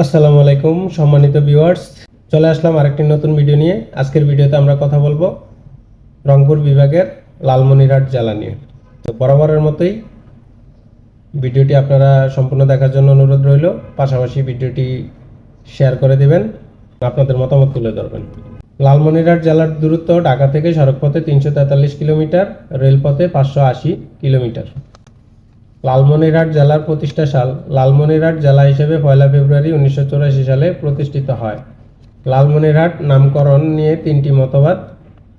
আসসালামু আলাইকুম, সম্মানিত ভিউয়ার্স। চলে আসলাম আরেকটি নতুন ভিডিও নিয়ে। আজকের ভিডিওতে আমরা কথা বলব রংপুর বিভাগের লালমনিরহাট জেলা নিয়ে। তো বরাবরের মতোই ভিডিওটি আপনারা সম্পূর্ণ দেখার জন্য অনুরোধ রইল। পাশাপাশি ভিডিওটি শেয়ার করে দিবেন, আপনাদের মতামত তুলে ধরবেন। লালমনিরহাট জেলার দূরত্ব ঢাকা থেকে সড়কপথে তিনশো তেতাল্লিশ কিলোমিটার, রেলপথে পাঁচশো আশি কিলোমিটার। লালমনিরহাট জেলার প্রতিষ্ঠা সাল লালমনিরহাট জেলা হিসেবে পয়লা ফেব্রুয়ারি উনিশশো সালে প্রতিষ্ঠিত হয়। লালমনিরহাট নামকরণ নিয়ে তিনটি মতবাদ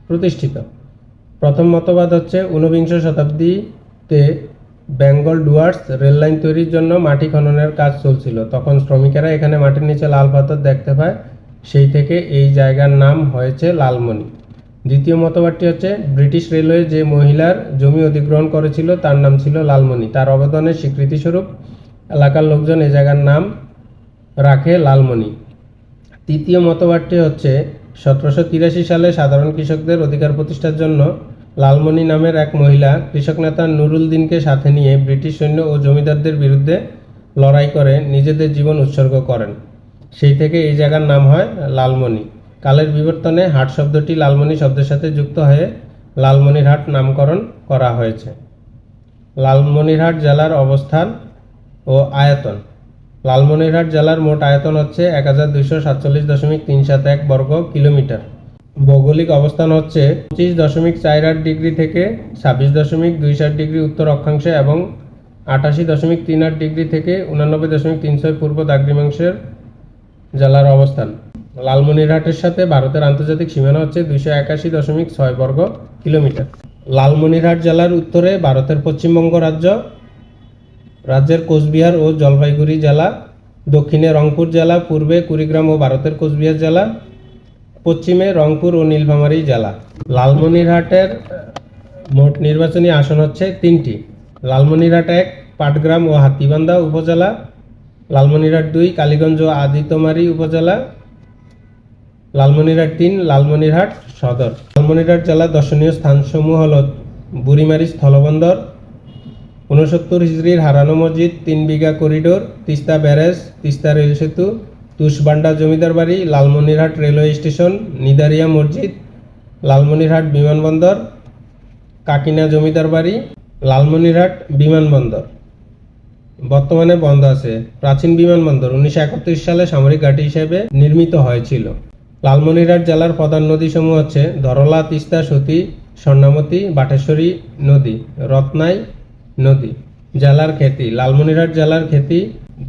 প্রতিষ্ঠিত। প্রথম মতবাদ হচ্ছে ঊনবিংশ শতাব্দীতে বেঙ্গল ডুয়ার্স রেললাইন তৈরির জন্য মাটি খননের কাজ চলছিল। তখন শ্রমিকেরা এখানে মাটির নিচে লাল পাথর দেখতে পায়। সেই থেকে এই জায়গার নাম হয়েছে লালমনি। দ্বিতীয় মতবাদটি হচ্ছে, ব্রিটিশ রেলওয়ে যে মহিলার জমি অধিগ্রহণ করেছিল তার নাম ছিল লালমণি তার অবদানের স্বীকৃতিস্বরূপ এলাকার লোকজন এই জায়গার নাম রাখে লালমণি তৃতীয় মতবাদটি হচ্ছে, সতেরোশো তিরাশি সালে সাধারণ কৃষকদের অধিকার প্রতিষ্ঠার জন্য লালমণি নামের এক মহিলা কৃষক নেতা নুরুল দিনকে সাথে নিয়ে ব্রিটিশ সৈন্য ও জমিদারদের বিরুদ্ধে লড়াই করে, নিজেদের জীবন উৎসর্গ করেন। সেই থেকে এই জায়গার নাম হয় লালমণি কালের বিবর্তনে হাট শব্দটি লালমনি শব্দের সাথে যুক্ত হয়ে লালমনিরহাট নামকরণ করা হয়েছে। লালমনিরহাট জেলার অবস্থান ও আয়তন। লালমনিরহাট জেলার মোট আয়তন হচ্ছে এক হাজার দুইশো সাতচল্লিশ দশমিক তিন সাত এক বর্গ কিলোমিটার। ভৌগোলিক অবস্থান হচ্ছে পঁচিশ দশমিক চার আট ডিগ্রি থেকে ছাব্বিশ দশমিক দুই সাত ডিগ্রি উত্তর অক্ষাংশে এবং আটাশি দশমিক তিন আট ডিগ্রি থেকে উনানব্বই দশমিক তিন ছয় পূর্ব দাগ্রিমাংশের জেলার অবস্থান। লালমনিরহাটের সাথে ভারতের আন্তর্জাতিক সীমানা হচ্ছে দুইশো একাশি দশমিক ছয় বর্গ কিলোমিটার। লালমনিরহাট জেলার উত্তরে ভারতের পশ্চিমবঙ্গ রাজ্য, রাজ্যের কোচবিহার ও জলপাইগুড়ি জেলা, দক্ষিণে রংপুর জেলা, পূর্বে কুড়িগ্রাম ও ভারতের কোচবিহার জেলা, পশ্চিমে রংপুর ও নীলফামারী জেলা। লালমনিরহাটের মোট নির্বাচনী আসন হচ্ছে তিনটি। লালমনিরহাট এক, পাটগ্রাম ও হাতিবান্ধা উপজেলা, লালমনিরহাট দুই, কালীগঞ্জ ও আদিতমারি উপজেলা লালমনিরহাট তিন, লালমনিরহাট সদর। লালমনিরহাট জেলার দর্শনীয় স্থানসমূহ হল বুড়িমারি স্থলবন্দর, ঊনসত্তর হিজড়ির হারানো মসজিদ, তিন বিঘা corridor, Teesta barrage, Teesta rail সেতু, তুষবান্ডা জমিদার বাড়ি, লালমনিরহাট রেলওয়ে স্টেশন, নিদারিয়া মসজিদ, লালমনিরহাট বিমানবন্দর, কাকিনা জমিদার বাড়ি, লালমনিরহাট বিমানবন্দর। বর্তমানে বন্ধ আছে। প্রাচীন বিমানবন্দর উনিশশো একত্রিশ সালে সামরিক ঘাঁটি হিসেবে নির্মিত হয়েছিল। লালমনিরহাট জেলার প্রধান নদীসমূহ হচ্ছে ধরলা তিস্তা, সতী, স্বর্ণামতী, বাটেশ্বরী নদী, রত্নাই নদী জেলার খ্যাতি লালমনিরহাট জেলার খ্যাতি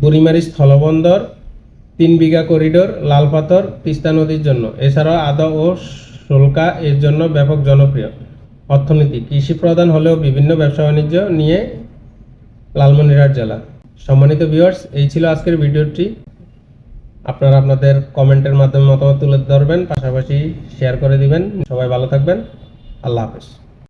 বুড়িমারি স্থলবন্দর, তিন বিঘা করিডোর লাল পাথর তিস্তা নদীর জন্য। এছাড়াও আদা ও শুল্কা এর জন্য ব্যাপক জনপ্রিয়। অর্থনীতি, কৃষি প্রধান হলেও বিভিন্ন ব্যবসা বাণিজ্য নিয়ে লালমনিরহাট জেলা। সম্মানিত ভিউয়ার্স এই ছিল আজকের ভিডিওটি। আপনারা আপনাদের কমেন্টের মাধ্যমে মতামত তুলে ধরবেন, পাশাপাশি শেয়ার করে দিবেন। সবাই ভালো থাকবেন। আল্লাহ হাফেজ।